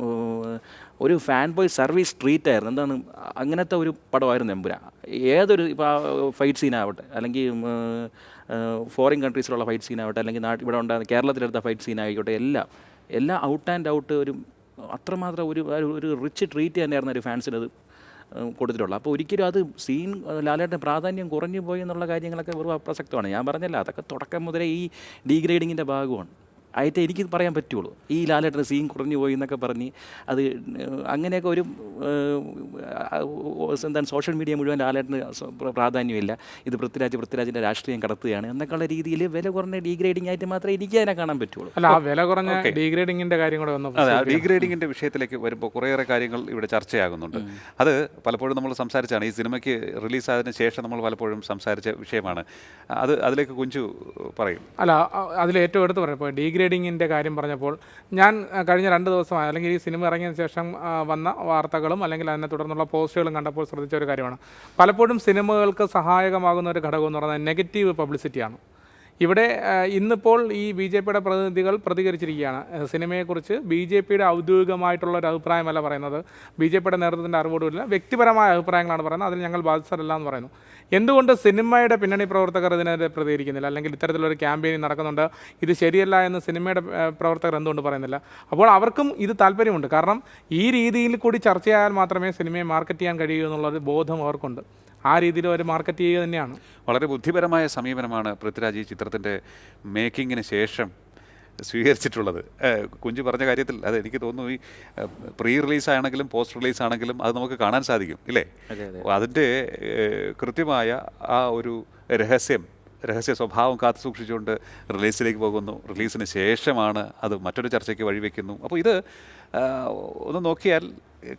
ഒരു ഫാൻ ബോയ് സർവീസ് ട്രീറ്റ് ആയിരുന്നു. എന്താണ് അങ്ങനത്തെ ഒരു പടമായിരുന്നു എമ്പുര. ഏതൊരു ഇപ്പോൾ ഫൈറ്റ് സീനാവട്ടെ അല്ലെങ്കിൽ ഫോറിൻ കൺട്രീസിലുള്ള ഫൈറ്റ് സീനാവട്ടെ അല്ലെങ്കിൽ നാട്ടിൽ ഇവിടെ ഉണ്ടായ കേരളത്തിലെടുത്ത ഫൈറ്റ് സീനായിക്കോട്ടെ എല്ലാം എല്ലാം ഔട്ട് ആൻഡ് ഔട്ട് ഒരു അത്രമാത്രം ഒരു ഒരു- റിച്ച് ട്രീറ്റ് തന്നെയായിരുന്നു ഒരു അത് കൊടുത്തിട്ടുള്ളത്. അപ്പോൾ ഒരിക്കലും അത് സീൻ ലാലേട്ടൻ പ്രാധാന്യം കുറഞ്ഞു പോയി എന്നുള്ള കാര്യങ്ങളൊക്കെ വെറും അപ്രസക്തമാണ്. ഞാൻ പറഞ്ഞല്ല അതൊക്കെ തുടക്കം മുതലേ ഈ ഡീഗ്രേഡിങ്ങിന്റെ ഭാഗമാണ്. ആയിട്ട് എനിക്ക് പറയാൻ പറ്റുള്ളൂ. ഈ ലാലേട്ടൻ സീൻ കുറഞ്ഞു പോയി എന്നൊക്കെ പറഞ്ഞ് അത് അങ്ങനെയൊക്കെ ഒരു എന്താണ് സോഷ്യൽ മീഡിയ മുഴുവൻ ലാലേട്ടന് പ്രാധാന്യമില്ല. ഇത് പൃഥ്വിരാജ് പൃഥ്വിരാജിന്റെ രാഷ്ട്രീയം കടത്തുകയാണ്. എന്നൊക്കെയുള്ള രീതിയിൽ വില കുറഞ്ഞ ഡീഗ്രേഡിംഗ് ആയിട്ട് മാത്രമേ എനിക്ക് അതിനെ കാണാൻ പറ്റുള്ളൂ. അല്ല ആ വില കുറഞ്ഞ ഡീഗ്രേഡിങ്ങിന്റെ കാര്യം കൂടെ വന്നു അതെ ഡീഗ്രേഡിങ്ങിന്റെ വിഷയത്തിലേക്ക് വരുമ്പോൾ കുറേയേറെ കാര്യങ്ങൾ ഇവിടെ ചർച്ചയാകുന്നുണ്ട്. അത് പലപ്പോഴും നമ്മൾ സംസാരിച്ചാണ്. ഈ സിനിമയ്ക്ക് റിലീസായതിനു ശേഷം നമ്മൾ പലപ്പോഴും സംസാരിച്ച വിഷയമാണ്. അത് അതിലേക്ക് കുഞ്ചു പറയും. അല്ല അതിൽ ഏറ്റവും എടുത്ത് പറയാം. ഇപ്പോൾ ഡീഗ്രേഡിങ്ങിന്റെ കാര്യം പറഞ്ഞപ്പോൾ ഞാൻ കഴിഞ്ഞ രണ്ട് ദിവസമായി അല്ലെങ്കിൽ ഈ സിനിമ ഇറങ്ങിയതിന് ശേഷം വന്ന വാർത്തകളും അല്ലെങ്കിൽ അതിനെ തുടർന്നുള്ള പോസ്റ്റുകളും കണ്ടപ്പോൾ ശ്രദ്ധിച്ച ഒരു കാര്യമാണ്. പലപ്പോഴും സിനിമകൾക്ക് സഹായകമാകുന്ന ഒരു ഘടകം എന്ന് പറയുന്നത് നെഗറ്റീവ് പബ്ലിസിറ്റിയാണ്. ഇവിടെ ഇന്നിപ്പോൾ ഈ ബി ജെ പിയുടെ പ്രതിനിധികൾ പ്രതികരിച്ചിരിക്കുകയാണ്. സിനിമയെക്കുറിച്ച് ബി ജെ പിയുടെ ഔദ്യോഗികമായിട്ടുള്ള ഒരു അഭിപ്രായമല്ല പറയുന്നത്. ബി ജെ പിയുടെ നേതൃത്വത്തിന്റെ അറിവോടുമില്ല. വ്യക്തിപരമായ അഭിപ്രായങ്ങളാണ് പറയുന്നത്. അതിൽ ഞങ്ങൾ ബാധിച്ചതല്ല എന്ന് പറയുന്നു. എന്തുകൊണ്ട് സിനിമയുടെ പിന്നണി പ്രവർത്തകർ ഇതിനെതിരെ പ്രതികരിക്കുന്നില്ല? അല്ലെങ്കിൽ ഇത്തരത്തിലൊരു ക്യാമ്പയിൻ നടക്കുന്നുണ്ട് ഇത് ശരിയല്ല എന്ന് സിനിമയുടെ പ്രവർത്തകർ എന്തുകൊണ്ട് പറയുന്നില്ല? അപ്പോൾ അവർക്കും ഇത് താല്പര്യമുണ്ട്. കാരണം ഈ രീതിയിൽ കൂടി ചർച്ചയായാൽ മാത്രമേ സിനിമയെ മാർക്കറ്റ് ചെയ്യാൻ കഴിയൂ എന്നുള്ളൊരു ബോധം അവർക്കുണ്ട്. ആ രീതിയിൽ അവർ മാർക്കറ്റ് ചെയ്യുക തന്നെയാണ്. വളരെ ബുദ്ധിപരമായ സമീപനമാണ് പൃഥ്വിരാജ് ഈ ചിത്രത്തിന്റെ മേക്കിങ്ങിന് ശേഷം സ്വീകരിച്ചിട്ടുള്ളത്. കുഞ്ചു പറഞ്ഞ കാര്യത്തിൽ അത് എനിക്ക് തോന്നുന്നു ഈ പ്രീ റിലീസ് ആണെങ്കിലും പോസ്റ്റ് റിലീസ് ആണെങ്കിലും അത് നമുക്ക് കാണാൻ സാധിക്കും ഇല്ലേ? അതെ, അതെ. അതിന്റെ കൃത്യമായ ആ ഒരു രഹസ്യം രഹസ്യ സ്വഭാവം കാത്തു സൂക്ഷിച്ചുകൊണ്ട് റിലീസിലേക്ക് പോകുന്നു. റിലീസിന് ശേഷമാണ് അത് മറ്റൊരു ചർച്ചയ്ക്ക് വഴിവെക്കുന്നു അപ്പോൾ ഇത് ഒന്ന് നോക്കിയാൽ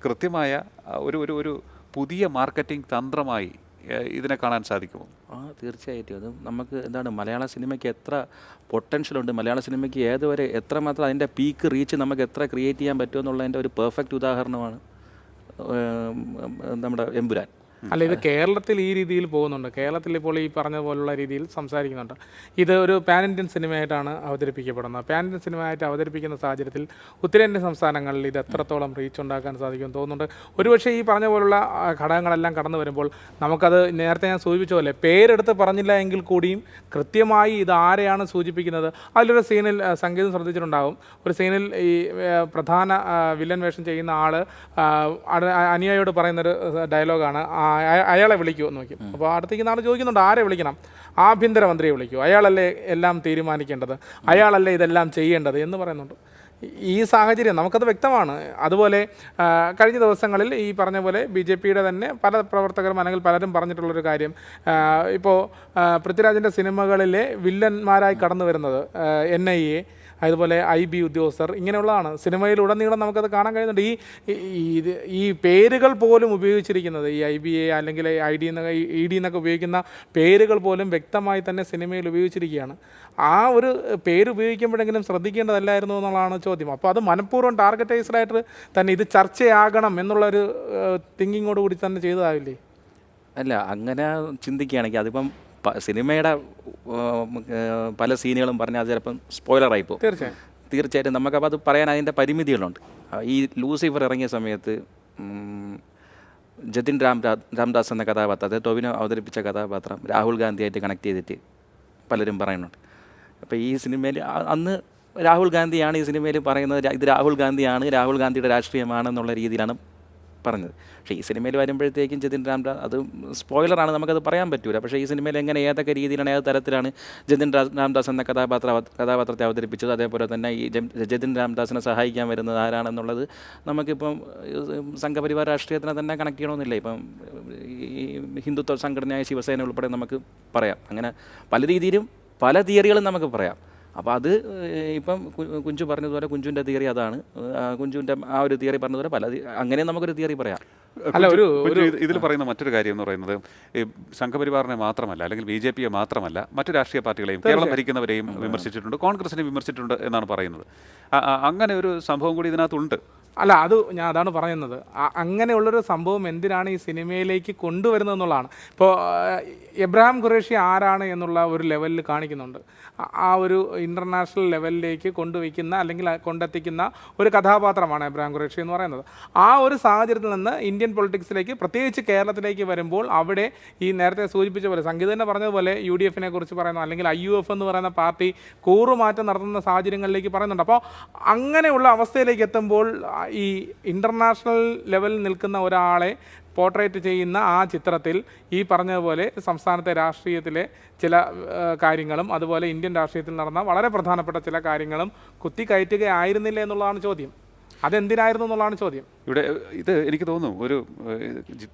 കൃത്യമായ ഒരു ഒരു ഒരു പുതിയ മാർക്കറ്റിംഗ് തന്ത്രമായി ഇതിനെ കാണാൻ സാധിക്കുമോ? ആ തീർച്ചയായിട്ടും. അത് നമുക്ക് എന്താണ് മലയാള സിനിമയ്ക്ക് എത്ര പൊട്ടൻഷ്യലുണ്ട് മലയാള സിനിമയ്ക്ക് ഏതുവരെ എത്രമാത്രം അതിന്റെ പീക്ക് റീച്ച് നമുക്ക് എത്ര ക്രിയേറ്റ് ചെയ്യാൻ പറ്റുമെന്നുള്ളതിന്റെ ഒരു പെർഫെക്റ്റ് ഉദാഹരണമാണ് നമ്മുടെ എമ്പുരാൻ. അല്ല ഇത് കേരളത്തിൽ ഈ രീതിയിൽ പോകുന്നുണ്ട്. കേരളത്തിൽ ഇപ്പോൾ ഈ പറഞ്ഞ പോലുള്ള രീതിയിൽ സംസാരിക്കുന്നുണ്ട്. ഇത് ഒരു പാൻ ഇന്ത്യൻ സിനിമയായിട്ടാണ് അവതരിപ്പിക്കപ്പെടുന്നത്. പാൻ ഇന്ത്യൻ സിനിമയായിട്ട് അവതരിപ്പിക്കുന്ന സാഹചര്യത്തിൽ ഉത്തരേന്ത്യൻ സംസ്ഥാനങ്ങളിൽ ഇത് എത്രത്തോളം റീച്ച് ഉണ്ടാക്കാൻ സാധിക്കുമെന്ന് തോന്നുന്നുണ്ട്. ഒരുപക്ഷെ ഈ പറഞ്ഞ പോലുള്ള ആ, ഘടകങ്ങളെല്ലാം കടന്നു വരുമ്പോൾ നമുക്കത് നേരത്തെ ഞാൻ സൂചിപ്പിച്ച പോലെ പേരെടുത്ത് പറഞ്ഞില്ല എങ്കിൽ കൂടിയും കൃത്യമായി ഇത് ആരെയാണ് സൂചിപ്പിക്കുന്നത്? അതിലൊരു സീനിൽ സംഗീതം ശ്രദ്ധിച്ചിട്ടുണ്ടാകും ഒരു സീനിൽ ഈ പ്രധാന വില്ലൻ വേഷം ചെയ്യുന്ന ആൾ അനുയായോട് പറയുന്നൊരു ഡയലോഗാണ് അയ- അയാളെ വിളിക്കൂ എന്ന് നോക്കി. അപ്പോൾ അടുത്തേക്ക് നാളെ ചോദിക്കുന്നുണ്ട് ആരെ വിളിക്കണം? ആഭ്യന്തരമന്ത്രിയെ വിളിക്കൂ. അയാളല്ലേ എല്ലാം തീരുമാനിക്കേണ്ടത്? അയാളല്ലേ ഇതെല്ലാം ചെയ്യേണ്ടത് എന്ന് പറയുന്നുണ്ട്. ഈ സാഹചര്യം നമുക്കത് വ്യക്തമാണ്. അതുപോലെ കഴിഞ്ഞ ദിവസങ്ങളിൽ ഈ പറഞ്ഞ പോലെ ബി ജെ പിയുടെ തന്നെ പല പ്രവർത്തകരും അല്ലെങ്കിൽ പലരും പറഞ്ഞിട്ടുള്ളൊരു കാര്യം ഇപ്പോൾ പൃഥ്വിരാജിന്റെ സിനിമകളിലെ വില്ലന്മാരായി കടന്നു വരുന്നത് എൻ ഐ എ അതുപോലെ ഐ ബി ഉദ്യോഗസ്ഥർ ഇങ്ങനെയുള്ളതാണ്. സിനിമയിലുടനീളം നമുക്കത് കാണാൻ കഴിയുന്നുണ്ട്. ഈ ഇത് ഈ പേരുകൾ പോലും ഉപയോഗിച്ചിരിക്കുന്നത് ഈ ഐ ബി എ അല്ലെങ്കിൽ ഐ ഡി എന്നൊക്കെ ഇ ഡി എന്നൊക്കെ ഉപയോഗിക്കുന്ന പേരുകൾ പോലും വ്യക്തമായി തന്നെ സിനിമയിൽ ഉപയോഗിച്ചിരിക്കുകയാണ്. ആ ഒരു പേര് ഉപയോഗിക്കുമ്പോഴെങ്കിലും ശ്രദ്ധിക്കേണ്ടതല്ലായിരുന്നു എന്നുള്ളതാണ് ചോദ്യം. അപ്പോൾ അത് മനഃപൂർവം ടാർഗറ്റൈസ്ഡായിട്ട് തന്നെ ഇത് ചർച്ചയാകണം എന്നുള്ളൊരു തിങ്കിങ്ങോട് കൂടി തന്നെ ചെയ്തതാവില്ലേ? അല്ല അങ്ങനെ ചിന്തിക്കുകയാണെങ്കിൽ അതിപ്പം സിനിമയുടെ പല സീനുകളും പറഞ്ഞാൽ ചിലപ്പം സ്പോയിലറായി പോകും. തീർച്ചയായും. തീർച്ചയായിട്ടും നമുക്കപ്പോൾ അത് പറയാൻ അതിന്റെ പരിമിതികളുണ്ട്. ഈ ലൂസിഫർ ഇറങ്ങിയ സമയത്ത് ജതിൻ രാം രാംദാസ് എന്ന കഥാപാത്രം അതായത് ടോവിനോ അവതരിപ്പിച്ച കഥാപാത്രം രാഹുൽ ഗാന്ധിയായിട്ട് കണക്ട് ചെയ്തിട്ട് പലരും പറയുന്നുണ്ട്. അപ്പോൾ ഈ സിനിമയിൽ അന്ന് രാഹുൽ ഗാന്ധിയാണ് ഈ സിനിമയിൽ പറയുന്നത് ഇത് രാഹുൽ ഗാന്ധിയാണ് രാഹുൽ ഗാന്ധിയുടെ രാഷ്ട്രീയമാണെന്നുള്ള രീതിയിലാണ് പറഞ്ഞത്. പക്ഷേ ഈ സിനിമയിൽ വരുമ്പോഴത്തേക്കും ജതിൻ രാം അത് സ്പോയിലറാണ് നമുക്കത് പറയാൻ പറ്റൂല. പക്ഷേ ഈ സിനിമയിൽ എങ്ങനെ ഏതൊക്കെ രീതിയിലാണ് ഏത് തരത്തിലാണ് ജതിൻ രാംദാസ് എന്ന കഥാപാത്ര കഥാപാത്രത്തെ അവതരിപ്പിച്ചത്? അതേപോലെ തന്നെ ഈ ജതിൻ രാംദാസിനെ സഹായിക്കാൻ വരുന്നത് ആരാണെന്നുള്ളത് നമുക്കിപ്പം സംഘപരിവാർ രാഷ്ട്രീയത്തിനെ തന്നെ കണക്ട് ചെയ്യണമെന്നില്ല? ഇപ്പം ഈ ഹിന്ദുത്വ സംഘടനയായ ശിവസേന ഉൾപ്പെടെ നമുക്ക് പറയാം. അങ്ങനെ പല രീതിയിലും പല തിയറികളും നമുക്ക് പറയാം. അപ്പോൾ അത് ഇപ്പം കുഞ്ചു പറഞ്ഞതുപോലെ കുഞ്ചുവിന്റെ തിയറി അതാണ്. കുഞ്ചുവിന്റെ ആ ഒരു തിയറി പറഞ്ഞതുപോലെ പല അങ്ങനെ നമുക്കൊരു തിയറി പറയാം. അല്ല, ഒരു- ഇതിൽ പറയുന്ന മറ്റൊരു കാര്യം എന്ന് പറയുന്നത് ഈ സംഘപരിവാറിനെ മാത്രമല്ല അല്ലെങ്കിൽ ബി ജെ പിയെ മാത്രമല്ല മറ്റു രാഷ്ട്രീയ പാർട്ടികളെയും കേരളം ഭരിക്കുന്നവരെയും വിമർശിച്ചിട്ടുണ്ട് കോൺഗ്രസിനെ വിമർശിച്ചിട്ടുണ്ട് എന്നാണ് പറയുന്നത്. അങ്ങനെ ഒരു സംഭവം കൂടി ഇതിനകത്തുണ്ട്. അല്ല അത് ഞാൻ അതാണ് പറയുന്നത്. അങ്ങനെയുള്ളൊരു സംഭവം എന്തിനാണ് ഈ സിനിമയിലേക്ക് കൊണ്ടുവരുന്നത് എന്നുള്ളതാണ്. ഇപ്പോൾ എബ്രഹാം ഖുറേഷി ആരാണ് എന്നുള്ള ഒരു ലെവലിൽ കാണിക്കുന്നുണ്ട്. ആ- ഒരു ഇന്റർനാഷണൽ ലെവലിലേക്ക് കൊണ്ടുവയ്ക്കുന്ന അല്ലെങ്കിൽ കൊണ്ടെത്തിക്കുന്ന ഒരു കഥാപാത്രമാണ് എബ്രഹാം ഖുറേഷി എന്ന് പറയുന്നത്. ആ ഒരു സാഹചര്യത്തിൽ നിന്ന് ഇന്ത്യൻ പൊളിറ്റിക്സിലേക്ക് പ്രത്യേകിച്ച് കേരളത്തിലേക്ക് വരുമ്പോൾ അവിടെ ഈ നേരത്തെ സൂചിപ്പിച്ച പോലെ സംഗീത തന്നെ പറഞ്ഞതുപോലെ യു ഡി എഫിനെ കുറിച്ച് പറയുന്ന അല്ലെങ്കിൽ ഐ യു എഫ് എന്ന് പറയുന്ന പാർട്ടി കൂറുമാറ്റം നടത്തുന്ന സാഹചര്യങ്ങളിലേക്ക് പറയുന്നുണ്ട്. അപ്പോൾ അങ്ങനെയുള്ള അവസ്ഥയിലേക്ക് എത്തുമ്പോൾ ഈ ഇന്റർനാഷണൽ ലെവലിൽ നിൽക്കുന്ന ഒരാളെ പോർട്രേറ്റ് ചെയ്യുന്ന ആ ചിത്രത്തിൽ ഈ പറഞ്ഞതുപോലെ സംസ്ഥാനത്തെ രാഷ്ട്രീയത്തിലെ ചില കാര്യങ്ങളും അതുപോലെ ഇന്ത്യൻ രാഷ്ട്രീയത്തിൽ നടന്ന വളരെ പ്രധാനപ്പെട്ട ചില കാര്യങ്ങളും കുത്തിക്കയറ്റുകയായിരുന്നില്ല എന്നുള്ളതാണ് ചോദ്യം. അതെന്തിനായിരുന്നു എന്നുള്ളതാണ് ചോദ്യം. ഇവിടെ ഇത് എനിക്ക് തോന്നുന്നു ഒരു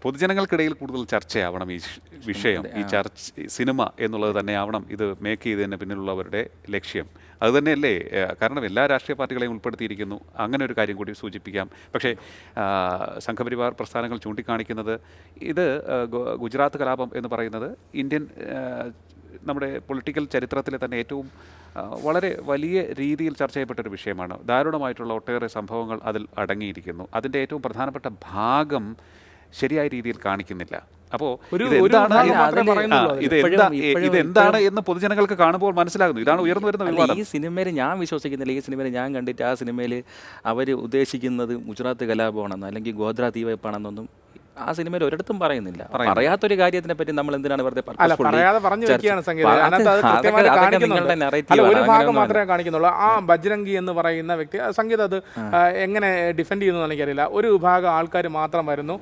പൊതുജനങ്ങൾക്കിടയിൽ കൂടുതൽ ചർച്ചയാവണം ഈ വിഷയം ഈ ചർച്ച സിനിമ എന്നുള്ളത് തന്നെയാവണം ഇത് മേക്ക് ചെയ്തതിന് പിന്നിലുള്ളവരുടെ ലക്ഷ്യം. അത് തന്നെയല്ലേ കാരണം എല്ലാ രാഷ്ട്രീയ പാർട്ടികളെയും ഉൾപ്പെടുത്തിയിരിക്കുന്നു. അങ്ങനെ ഒരു കാര്യം കൂടി സൂചിപ്പിക്കാം. പക്ഷേ സംഘപരിവാർ പ്രസ്ഥാനങ്ങൾ ചൂണ്ടിക്കാണിക്കുന്നത് ഇത് ഗുജറാത്ത് കലാപം എന്ന് പറയുന്നത് ഇന്ത്യൻ നമ്മുടെ പൊളിറ്റിക്കൽ ചരിത്രത്തിലെ തന്നെ ഏറ്റവും വളരെ വലിയ രീതിയിൽ ചർച്ച ചെയ്യപ്പെട്ട ഒരു വിഷയമാണ്. ദാരുണമായിട്ടുള്ള ഒട്ടേറെ സംഭവങ്ങൾ അതിൽ അടങ്ങിയിരിക്കുന്നു. അതിന്റെ ഏറ്റവും പ്രധാനപ്പെട്ട ഭാഗം ശരിയായ രീതിയിൽ കാണിക്കുന്നില്ല. അപ്പോൾ ഇത് എന്താണ് എന്ന് പൊതുജനങ്ങൾക്ക് കാണുമ്പോൾ മനസ്സിലാകുന്നു. ഇതാണ് ഉയർന്നു വരുന്ന വിവാദം. ഈ സിനിമയിൽ ഞാൻ വിശ്വസിക്കുന്നില്ല. ഈ സിനിമയിൽ ഞാൻ കണ്ടിട്ട് ആ സിനിമയിൽ അവർ ഉദ്ദേശിക്കുന്നത് ഗുജറാത്ത് കലാപമാണെന്നോ അല്ലെങ്കിൽ ഗോദ്ര തീവയ്പ്പാണെന്നൊന്നും ആ സിനിമയിൽ ഒരിടത്തും പറയുന്നില്ല. പറയാത്തൊരു കാര്യത്തിനെ പറ്റി നമ്മൾ എന്തിനാണ് വെറുതെ നിങ്ങളുടെ ഒരു ഭാഗം മാത്രമേ കാണിക്കുന്നുള്ളൂ. ആ ബജ്രംഗി എന്ന് പറയുന്ന വ്യക്തി സംഗീത അത് എങ്ങനെ ഡിഫെൻഡ് ചെയ്യുന്നു എനിക്കറിയില്ല. ഒരു വിഭാഗം ആൾക്കാർ മാത്രം വരുന്നു.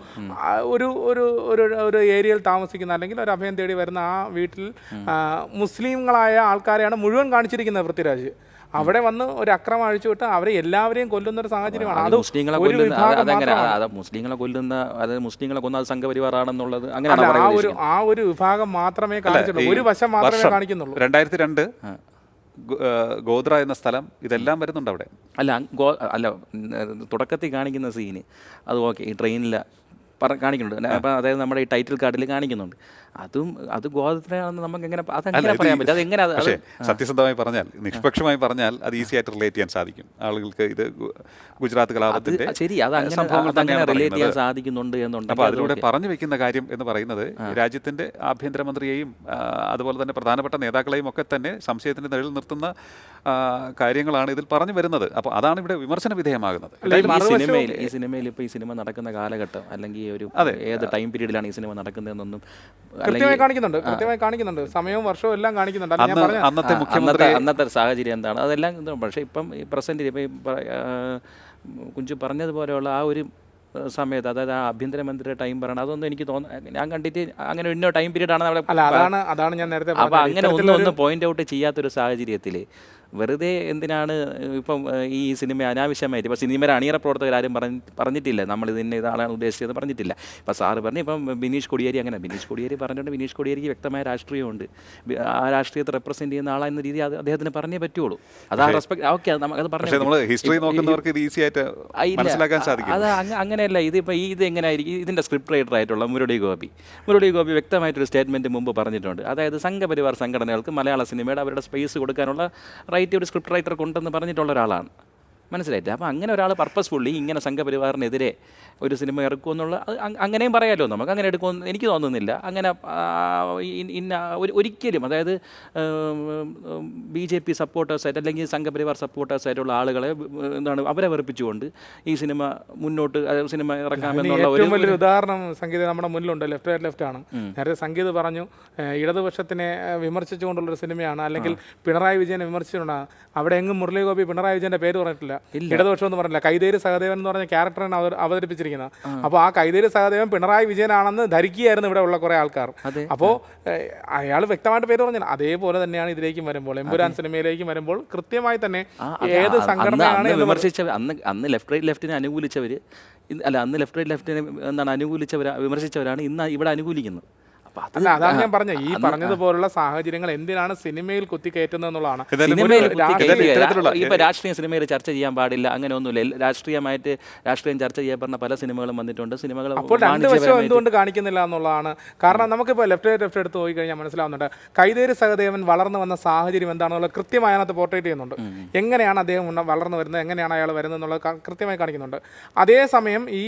ഒരു ഒരു ഒരു ഒരു ഏരിയയിൽ താമസിക്കുന്ന അല്ലെങ്കിൽ ഒരു അഭയം തേടി വരുന്ന ആ വീട്ടിൽ മുസ്ലിങ്ങളായ ആൾക്കാരെയാണ് മുഴുവൻ കാണിച്ചിരിക്കുന്നത് പൃഥ്വിരാജ്. അവിടെ വന്ന് ഒരു അക്രമം അഴിച്ചുവിട്ട് അവരെ എല്ലാവരെയും കൊല്ലുന്ന ഒരു സാഹചര്യമാണ്. അത് മുസ്ലിങ്ങളെ കൊല്ലുന്ന അതെങ്ങനെ? മുസ്ലിങ്ങളെ കൊല്ലുന്ന അത് മുസ്ലിങ്ങളെ കൊന്ന അത് സംഘപരിവാറാണെന്നുള്ളത് അങ്ങനെയാണ് അല്ല ആ ഒരു ആ ഒരു വിഭാഗം മാത്രമേ കാണിച്ചുള്ളൂ ഒരു വശം മാത്രമേ കാണിക്കുന്നുള്ളൂ. രണ്ടായിരത്തി രണ്ട് ഗോദ്ര എന്ന സ്ഥലം ഇതെല്ലാം വരുന്നുണ്ട് അവിടെ. അല്ല ഗോ അല്ല തുടക്കത്തിൽ കാണിക്കുന്ന സീന്. അത് ഓക്കെ ഈ ട്രെയിനിൽ പറ കാണിക്കുന്നുണ്ട്. അപ്പം അതായത് നമ്മുടെ ഈ ടൈറ്റിൽ കാർഡിൽ കാണിക്കുന്നുണ്ട്. അതും അത് ഗോതത്തിനാണെന്ന് നമുക്ക് എങ്ങനെ അതെങ്ങനെ പറയാൻ പറ്റും? അതെങ്ങനെ അത് പക്ഷേ സത്യസന്ധമായി പറഞ്ഞാൽ നിഷ്പക്ഷമായി പറഞ്ഞാൽ അത് ഈസി ആയിട്ട് റിലേറ്റ് ചെയ്യാൻ സാധിക്കും. ആളുകൾക്ക് ഇത് ഗുജറാത്ത് കലാപത്തിന്റെ ശരി അത് അങ്ങനെ റിലേറ്റ് ചെയ്യാൻ. സാധിക്കുന്നുണ്ട് അപ്പോൾ അതിലൂടെ പറഞ്ഞു വെക്കുന്ന കാര്യം എന്ന് പറയുന്നത് രാജ്യത്തിന്റെ ആഭ്യന്തരമന്ത്രിയെയും അതുപോലെ തന്നെ പ്രധാനപ്പെട്ട നേതാക്കളെയും ഒക്കെ തന്നെ സംശയത്തിന്റെ നിഴൽ നിർത്തുന്ന കാര്യങ്ങളാണ് ഇതിൽ പറഞ്ഞു വരുന്നത്. അപ്പോൾ അതാണ് ഇവിടെ വിമർശന വിധേയമാകുന്നത്. ഈ സിനിമയിൽ ഈ സിനിമയിൽ ഇപ്പോൾ ഈ സിനിമ നടക്കുന്ന കാലഘട്ടം അല്ലെങ്കിൽ ഈ ഒരു ഏത് ടൈം പീരീഡിലാണ് ഈ സിനിമ നടക്കുന്നതെന്നൊന്നും കൃത്യമായി കാണിക്കുന്നുണ്ട് കൃത്യമായി കാണിക്കുന്നുണ്ട്. സമയവും വർഷവും എല്ലാം കാണിക്കുന്നുണ്ട്. അല്ല ഞാൻ പറഞ്ഞ അന്നത്തെ മുഖ്യമന്ത്രി അന്നത്തെ സാഹചര്യം എന്താണ്? അതെല്ലാം പക്ഷെ ഇപ്പം ഈ പ്രസന്റിൽ ഇപ്പം കുഞ്ചു പറഞ്ഞതുപോലെയുള്ള ആ ഒരു സമയത്ത് അതായത് ആ ആഭ്യന്തരമന്ത്രിയുടെ ടൈം പറയണം അതൊന്നും എനിക്ക് തോന്നുന്നു ഞാൻ കണ്ടിട്ട് അങ്ങനെ ഇന്ന ടൈം പീരീഡ് ആണ് അവിടെ അതാണ് അതാണ് ഞാൻ നേരത്തെ അപ്പോൾ അങ്ങനെ ഒന്നും ഒന്ന് പോയിന്റ് ഔട്ട് ചെയ്യാത്തൊരു സാഹചര്യത്തിൽ വെറുതെ എന്തിനാണ് ഇപ്പം ഈ സിനിമ അനാവശ്യമായിട്ട് ഇപ്പോൾ സിനിമയുടെ അണിയറ പ്രവർത്തകർ ആരും പറഞ്ഞ് പറഞ്ഞിട്ടില്ല. നമ്മൾ ഇതിന്റെ ഇതാളാണ് ഉദ്ദേശിച്ചത് പറഞ്ഞിട്ടില്ല. ഇപ്പം സാറ് പറഞ്ഞു ഇപ്പം ബിനീഷ് കൊടിയേരി അങ്ങനെ ബിനീഷ് കൊടിയേരി പറഞ്ഞിട്ടുണ്ട് ബിനീഷ് കൊടിയേരിക്ക് വ്യക്തമായ രാഷ്ട്രീയമുണ്ട്. ആ രാഷ്ട്രീയത്തെ റെപ്രസെന്റ് ചെയ്യുന്ന ആളെന്ന രീതി അത് അദ്ദേഹത്തിന് പറഞ്ഞേ പറ്റുള്ളൂ. അത് ആ റെസ്പെക്ട് ഓക്കെ അത് പക്ഷേ നമ്മൾ ഹിസ്റ്ററി നോക്കുന്നവർക്ക് ഇത് ഈസി ആയിട്ട് മനസ്സിലാക്കാൻ സാധിക്കും. അത് അങ്ങ- അങ്ങനെയല്ല. ഇതിപ്പോൾ ഈ ഇത് എങ്ങനെയായിരിക്കും? ഇതിന്റെ സ്ക്രിപ്റ്റ് റൈറ്റർ ആയിട്ടുള്ള മുരളി ഗോപി. മുരളി ഗോപി വ്യക്തമായിട്ടൊരു സ്റ്റേറ്റ്മെന്റ് മുമ്പ് പറഞ്ഞിട്ടുണ്ട്. അതായത് സംഘപരിവാർ സംഘടനകൾക്ക് മലയാള സിനിമയുടെ അവരുടെ സ്പേസ് കൊടുക്കാനുള്ള റൈറ്റ് ഒരു സ്ക്രിപ്റ്റ് റൈറ്റർ കൊണ്ടെന്ന് പറഞ്ഞിട്ടുള്ള ഒരാളാണ്. മനസ്സിലായില്ലേ? അപ്പോൾ അങ്ങനെ ഒരാൾ പർപ്പസ്ഫുള്ളി ഇങ്ങനെ സംഘപരിവാറിനെതിരെ ഒരു സിനിമ ഇറക്കുമെന്നുള്ള അങ്ങനെയും പറയാമല്ലോ നമുക്ക് അങ്ങനെ എടുക്കുമെന്ന് എനിക്ക് തോന്നുന്നില്ല. അങ്ങനെ ഇന്ന ഒരു ഒരിക്കലും അതായത് ബി ജെ പി സപ്പോർട്ടേഴ്സായിട്ട് അല്ലെങ്കിൽ സംഘപരിവാർ സപ്പോർട്ടേഴ്സായിട്ടുള്ള ആളുകളെ എന്താണ് അവരെ വെറുപ്പിച്ചുകൊണ്ട് ഈ സിനിമ മുന്നോട്ട് അതായത് സിനിമ ഇറക്കാമെന്നുള്ള ഒരു വലിയൊരു ഉദാഹരണം സംഗീത നമ്മുടെ മുന്നിലുണ്ട്. ലെഫ്റ്റ് റൈറ്റ് ലെഫ്റ്റ് ആണ്. നേരത്തെ സംഗീത് പറഞ്ഞു ഇടതുപക്ഷത്തിനെ വിമർശിച്ചുകൊണ്ടുള്ളൊരു സിനിമയാണ്. അല്ലെങ്കിൽ പിണറായി വിജയനെ വിമർശിച്ചുകൊണ്ടാണ്. അവിടെ എങ്ങും മുരളീഗോപി പിണറായി വിജയന്റെ പേര് പറഞ്ഞിട്ടില്ല. ഇടതുപക്ഷം എന്ന് പറഞ്ഞില്ല. കൈതേരി സഹദേവൻ എന്ന് പറഞ്ഞ ക്യാരക്ടറാണ് അവർ അവതരിപ്പിച്ചിരിക്കുന്നത്. അപ്പോൾ ആ കൈതേരി സഹദേവൻ പിണറായി വിജയനാണെന്ന് ധരിക്കുകയായിരുന്നു ഇവിടെ ഉള്ള കുറേ ആൾക്കാർ. അപ്പോൾ അയാൾ വ്യക്തമായിട്ട് പേര് പറഞ്ഞില്ല. അതേപോലെ തന്നെയാണ് ഇതിലേക്കും വരുമ്പോൾ എമ്പുരാൻ സിനിമയിലേക്കും വരുമ്പോൾ കൃത്യമായി തന്നെ ഏത് സംഘടനയാണ് വിമർശിച്ച അന്ന് അന്ന് ലെഫ്റ്റ് റൈറ്റ് ലെഫ്റ്റിനെ അനുകൂലിച്ചവർ അല്ല അന്ന് ലെഫ്റ്റ് റൈറ്റ് ലെഫ്റ്റിനെ എന്താണ് അനുകൂലിച്ചവർ വിമർശിച്ചവരാണ് ഇന്ന് ഇവിടെ അനുകൂലിക്കുന്നത്. അല്ല അതാണ് ഞാൻ പറഞ്ഞത്. ഈ പറഞ്ഞതുപോലുള്ള സാഹചര്യങ്ങൾ എന്തിനാണ് സിനിമയിൽ കുത്തിക്കയറ്റുന്നത് എന്നുള്ളതാണ് ഇപ്പൊ രാഷ്ട്രീയ സിനിമയിൽ ചർച്ച ചെയ്യാൻ പാടില്ല അങ്ങനെ ഒന്നുമില്ല രാഷ്ട്രീയമായിട്ട് രാഷ്ട്രീയം ചർച്ച ചെയ്യാൻ പറഞ്ഞ പല സിനിമകളും വന്നിട്ടുണ്ട്. സിനിമകൾ അപ്പോൾ രണ്ട് വശം എന്തുകൊണ്ട് കാണിക്കുന്നില്ല എന്നുള്ളതാണ്. കാരണം നമുക്കിപ്പോൾ ലെഫ്റ്റ് ലെഫ്റ്റ് എടുത്ത് പോയി കഴിഞ്ഞാൽ മനസ്സിലാവുന്നുണ്ട്. കൈതേരി സഹദേവൻ വളർന്നു വന്ന സാഹചര്യം എന്താണെന്നുള്ള കൃത്യമായി അതിനകത്ത് പോർട്രേറ്റ് ചെയ്യുന്നുണ്ട്. എങ്ങനെയാണ് അദ്ദേഹം വളർന്നു വരുന്നത്? എങ്ങനെയാണ് അയാൾ വരുന്നത് എന്നുള്ളത് കൃത്യമായി കാണിക്കുന്നുണ്ട്. അതേസമയം ഈ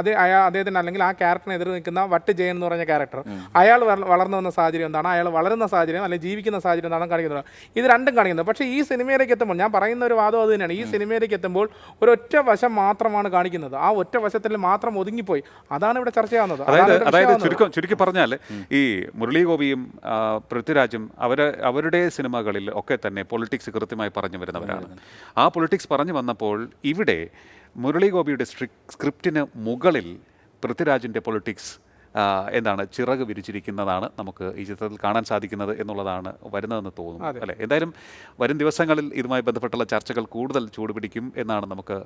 അതേ അദ്ദേഹത്തിന് അല്ലെങ്കിൽ ആ ക്യാരക്ടറിന് എതിർ നിൽക്കുന്ന വട്ട് ജയൻ എന്ന് പറഞ്ഞ ക്യാരക്ടർ അയാൾ വള- വളർന്നു വന്ന സാഹചര്യം എന്താണ്? അയാൾ വളരുന്ന സാഹചര്യം അല്ലെങ്കിൽ ജീവിക്കുന്ന സാഹചര്യം എന്താണ് കാണിക്കുന്നത്? ഇത് രണ്ടും കാണിക്കുന്നത് പക്ഷേ ഈ സിനിമയിലേക്ക് എത്തുമ്പോൾ ഞാൻ പറയുന്ന ഒരു വാദം അത് തന്നെയാണ്. ഈ സിനിമയിലേക്ക് എത്തുമ്പോൾ ഒരൊറ്റ വശം മാത്രമാണ് കാണിക്കുന്നത്. ആ ഒറ്റ വശത്തിൽ മാത്രം ഒതുങ്ങിപ്പോയി. അതാണ് ഇവിടെ ചർച്ചയാവുന്നത് ചെയ്യാവുന്നത് അതായത് അതായത് ചുരുക്കം ചുരുക്കി പറഞ്ഞാൽ ഈ മുരളീഗോപിയും പൃഥ്വിരാജും അവർ അവരുടെ സിനിമകളിൽ ഒക്കെ തന്നെ പൊളിറ്റിക്സ് കൃത്യമായി പറഞ്ഞു വരുന്നവരാണ്. ആ പൊളിറ്റിക്സ് പറഞ്ഞു വന്നപ്പോൾ ഇവിടെ മുരളീഗോപിയുടെ സ്ക്രിപ്റ്റിന് മുകളിൽ പൃഥ്വിരാജിന്റെ പൊളിറ്റിക്സ് എന്താണ് ചിറക് വിരിച്ചിരിക്കുന്നതാണ് നമുക്ക് ഈ ചിത്രത്തിൽ കാണാൻ സാധിക്കുന്നത് എന്നുള്ളതാണ് വരുന്നതെന്ന് തോന്നുന്നു അല്ലേ? എന്തായാലും വരും ദിവസങ്ങളിൽ ഇതുമായി ബന്ധപ്പെട്ടുള്ള ചർച്ചകൾ കൂടുതൽ ചൂടുപിടിക്കും എന്നാണ് നമുക്ക്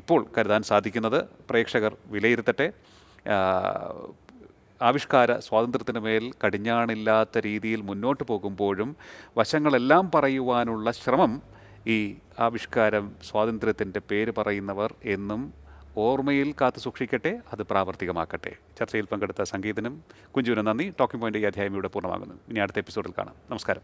ഇപ്പോൾ കരുതാൻ സാധിക്കുന്നത്. പ്രേക്ഷകർ വിലയിരുത്തട്ടെ. ആവിഷ്കാര സ്വാതന്ത്ര്യത്തിന് മേൽ കടിഞ്ഞാണില്ലാത്ത രീതിയിൽ മുന്നോട്ട് പോകുമ്പോഴും വശങ്ങളെല്ലാം പറയുവാനുള്ള ശ്രമം ഈ ആവിഷ്കാരം സ്വാതന്ത്ര്യത്തിന്റെ പേര് പറയുന്നവർ എന്നും ഓർമ്മയിൽ കാത്തു സൂക്ഷിക്കട്ടെ അത് പ്രാവർത്തികമാക്കട്ടെ. ചർച്ചയിൽ പങ്കെടുത്ത സംഗീതനും കുഞ്ചുവിനും നന്ദി. ടോക്കിംഗ് പോയിന്റ് ഈ അധ്യായം ഇവിടെ പൂർണമാകുന്നു. ഇനി അടുത്ത എപ്പിസോഡിൽ കാണാം. നമസ്കാരം.